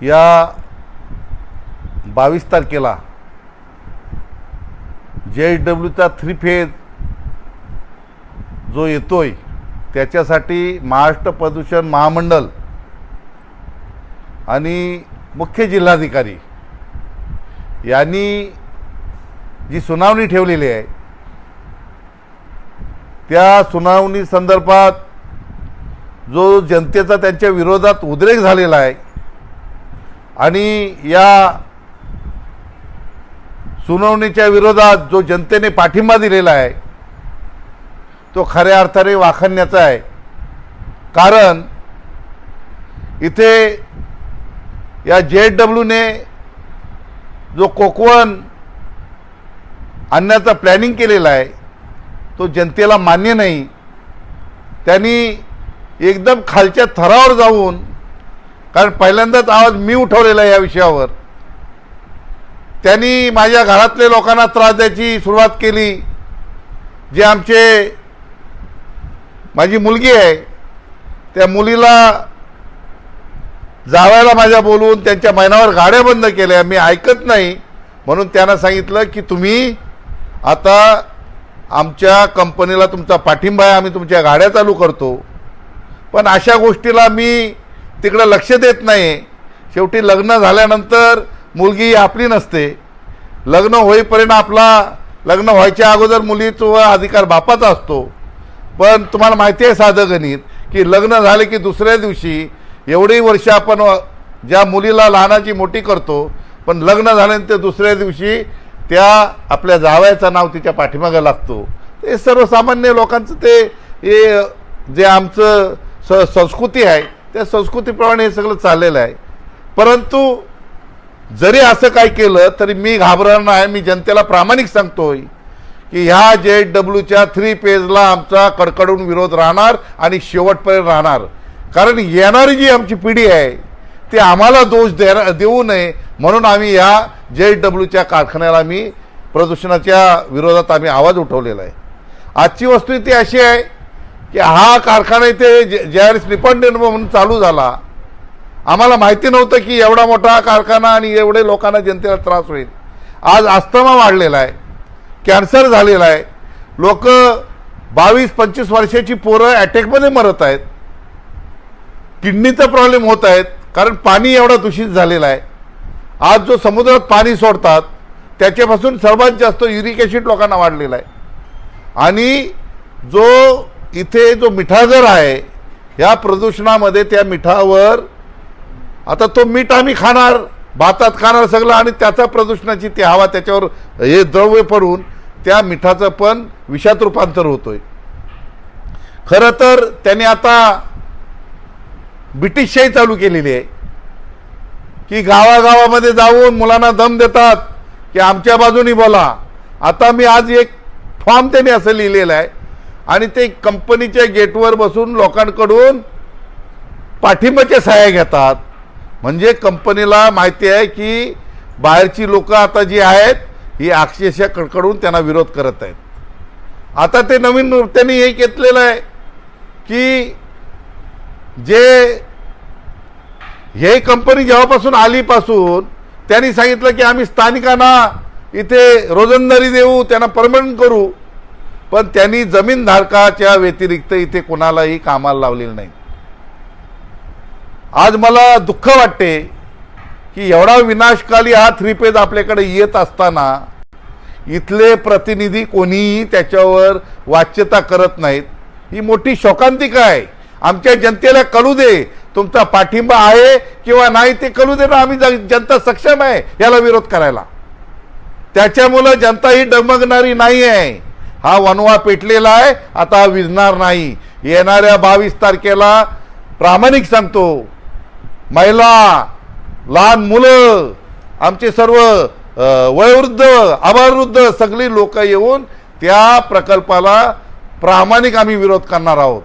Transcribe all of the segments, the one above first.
या बावीस तारखेला जे एच डब्ल्यूचा थ्री फेज जो येतोय त्याच्यासाठी महाराष्ट्र प्रदूषण महामंडळ आणि मुख्य जिल्हाधिकारी यांनी जी सुनावणी ठेवलेली आहे त्या सुनावणी संदर्भात जो जनतेचा त्यांच्या विरोधात उद्रेक झालेला आहे आणि या सुनावणीच्या विरोधात जो जनतेने पाठिंबा दिलेला आहे तो खऱ्या अर्थाने वाखाणण्याचा आहे. कारण इथे या जे एच डब्ल्यूने जो कोकवन आणण्याचा प्लॅनिंग केलेला आहे तो जनतेला मान्य नाही. त्यांनी एकदम खालच्या थरावर जाऊन कारण पहिल्यांदाच आवाज मी उठवलेला आहे या विषयावर. त्यांनी माझ्या घरातले लोकांना त्रास द्यायची सुरुवात केली. जे आमचे माझी मुलगी आहे त्या मुलीला जावायला माझ्या बोलवून त्यांच्या महिनावर गाड्या बंद केल्या. मी ऐकत नाही. म्हणून त्यांना सांगितलं की तुम्ही आता आमच्या कंपनीला तुमचा पाठिंबा आहे आम्ही तुमच्या गाड्या चालू करतो. पण अशा गोष्टीला मी तिकडं लक्ष देत नाही. शेवटी लग्न झाल्यानंतर मुलगी आपली नसते. लग्न होईपर्यंत आपला लग्न व्हायच्या अगोदर मुलीचा अधिकार बापाचा असतो. पण तुम्हाला माहिती आहे साधं गणित की लग्न झाले की दुसऱ्या दिवशी एवढी वर्ष आपण ज्या मुलीला लहानाची मोठी करतो पण लग्न झाल्यानंतर दुसऱ्या दिवशी त्या आपल्या जावयाचं नाव तिच्या पाठीमागं लागतो. ते सर्वसामान्य लोकांचं ते हे जे आमचं स संस्कृती आहे त्या संस्कृतीप्रमाणे हे सगळं चाललेलं आहे. परंतु जरी असं काय केलं तरी मी घाबरणार नाही. मी जनतेला प्रामाणिक सांगतोय की ह्या जे डब्ल्यूच्या थ्री पेजला आमचा कडकडून विरोध राहणार आणि शेवटपर्यंत राहणार. कारण येणारी जी आमची पिढी आहे ती आम्हाला दोष दे देऊ नये म्हणून आम्ही या जे डब्ल्यूच्या कारखान्याला आम्ही प्रदूषणाच्या विरोधात आम्ही आवाज उठवलेला आहे. आजची वस्तुस्थिती अशी आहे की हा कारखाना इथे जे- ज्यावेळेस निपंडन म्हणून चालू झाला. आम्हाला माहिती नव्हतं की एवढा मोठा कारखाना आणि एवढे लोकांना जनतेला त्रास होईल. आज अस्थमा वाढलेला आहे. कॅन्सर झालेला आहे. लोक बावीस पंचवीस वर्षाची पोरं अटॅकमध्ये मरत आहेत. किडनीचा प्रॉब्लेम होत आहेत. कारण पाणी एवढा दूषित झालेला आहे. आज जो समुद्रात पाणी सोडतात त्याच्यापासून सर्वात जास्त युरिक ॲसिड लोकांना वाढलेला आहे. आणि जो इथे जो मिठागर आहे या प्रदूषणामध्ये त्या मिठावर आता तो मीठ आम्ही खाणार भातात खाणार सगळं आणि त्याचा प्रदूषणाची ती हवा त्याच्यावर हे द्रव्य पडून त्या मिठाचं पण विषात रूपांतर होतोय. खरं तर त्याने आता ब्रिटिशशाही चालू केलेली आहे की गावागावामध्ये जाऊन मुलांना दम देतात की आमच्या बाजूनी बोला. आता मी आज एक फॉर्म त्यांनी असं लिहिलेलं आहे आणि ते कंपनीच्या गेटवर बसून लोकांकडून पाठिंबाच्या सहाय्या घेतात. म्हणजे कंपनीला माहिती आहे की बाहेरची लोक आता जी आहेत ही अक्षरशः कडकडून त्यांना विरोध करत आहेत. आता ते नवीन त्यांनी हे घेतलेलं आहे की जे हे कंपनी जेव्हापासून आलीपासून त्यांनी सांगितलं की आम्ही स्थानिकांना इथे रोजंदारी देऊ त्यांना परमनंट करू पण त्यांनी जमीनधारकाच्या व्यतिरिक्त इथे कोणालाही कामाला लावलेलं नाही. आज मला दुःख वाटते की एवढा विनाशकाली हा थ्री पेज आपल्याकडे येत असताना इथले प्रतिनिधी कोणीही त्याच्यावर वाच्यता करत नाहीत. ही मोठी शोकांतिका आहे. आमच्या जनतेला कळू दे तुमचा पाठिंबा आहे किंवा नाही ते कळू दे ना आम्ही जनता सक्षम आहे याला विरोध करायला. त्याच्यामुळं जनता ही डगमगणारी नाही आहे हा वनवा पेटलेला आहे आता विजणार नाही. येणाऱ्या बावीस तारखेला प्रामाणिक सांगतो महिला लहान मुलं आमचे सर्व वयोवृद्ध आभारवृद्ध सगळी लोक येऊन त्या प्रकल्पाला प्रामाणिक आम्ही विरोध करणार आहोत.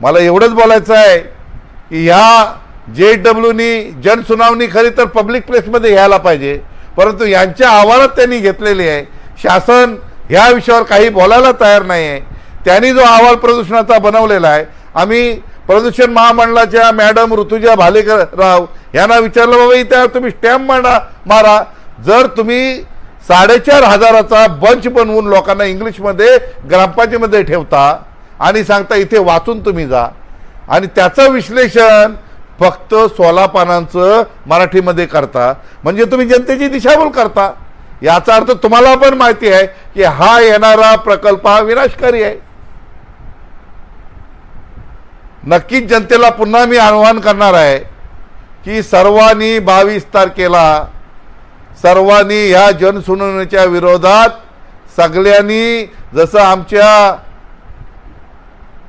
मला एवढंच बोलायचं आहे की ह्या जे डब्ल्यूनी जनसुनावणी खरी तर पब्लिक प्लेसमध्ये घ्यायला पाहिजे परंतु यांच्या आवारात त्यांनी घेतलेली आहे. शासन ह्या विषयावर काही बोलायला तयार नाही आहे त्यांनी जो अहवाल प्रदूषणाचा बनवलेला आहे आम्ही प्रदूषण महामंडळाच्या मॅडम ऋतुजा भालेकर राव यांना विचारलं बाबा इथे तुम्ही स्टॅम्प मांडा मारा. जर तुम्ही साडेचार हजाराचा बंच बनवून लोकांना इंग्लिशमध्ये ग्रामपंचायतीमध्ये ठेवता आणि सांगता इथे वाचून तुम्ही जा. आणि त्याचं विश्लेषण फक्त सोळा पानांचं मराठीमध्ये करता. म्हणजे तुम्ही जनतेची दिशाभूल करता. याचा अर्थ तुम्हाला पण माहिती आहे की हा येणारा प्रकल्प हा विनाशकारी आहे. नक्कीच जनतेला पुन्हा मी आवाहन करणार आहे की सर्वांनी बावीस तारखेला सर्वांनी ह्या जनसुनावणीच्या विरोधात सगळ्यांनी जसं आमच्या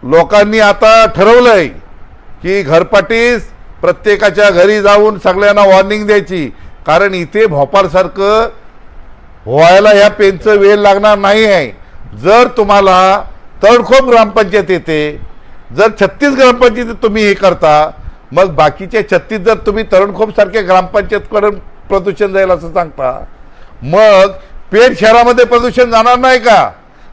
लोकांनी आता ठरवलंय की घरपाटीस प्रत्येकाच्या घरी जाऊन सगळ्यांना वॉर्निंग द्यायची. कारण इथे भोपाळसारखं व्हायला ह्या पेनचं वेळ लागणार नाही आहे. जर तुम्हाला तडखोप ग्रामपंचायत येते जर छत्तीस ग्रामपंचायतीत तुम्ही हे करता मग बाकीचे छत्तीस जर तुम्ही तरणखोप सारख्या ग्रामपंचायतकडून प्रदूषण जाईल असं सांगता मग पेण शहरामध्ये प्रदूषण जाणार नाही का?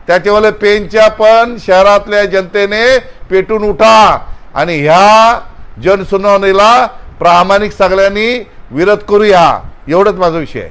त्याच्यामुळे पेनच्या पण शहरातल्या जनतेने पेटून उठा आणि ह्या जनसुनावणीला प्रामाणिक सगळ्यांनी विरोध करूया. एवढंच माझा विषय आहे.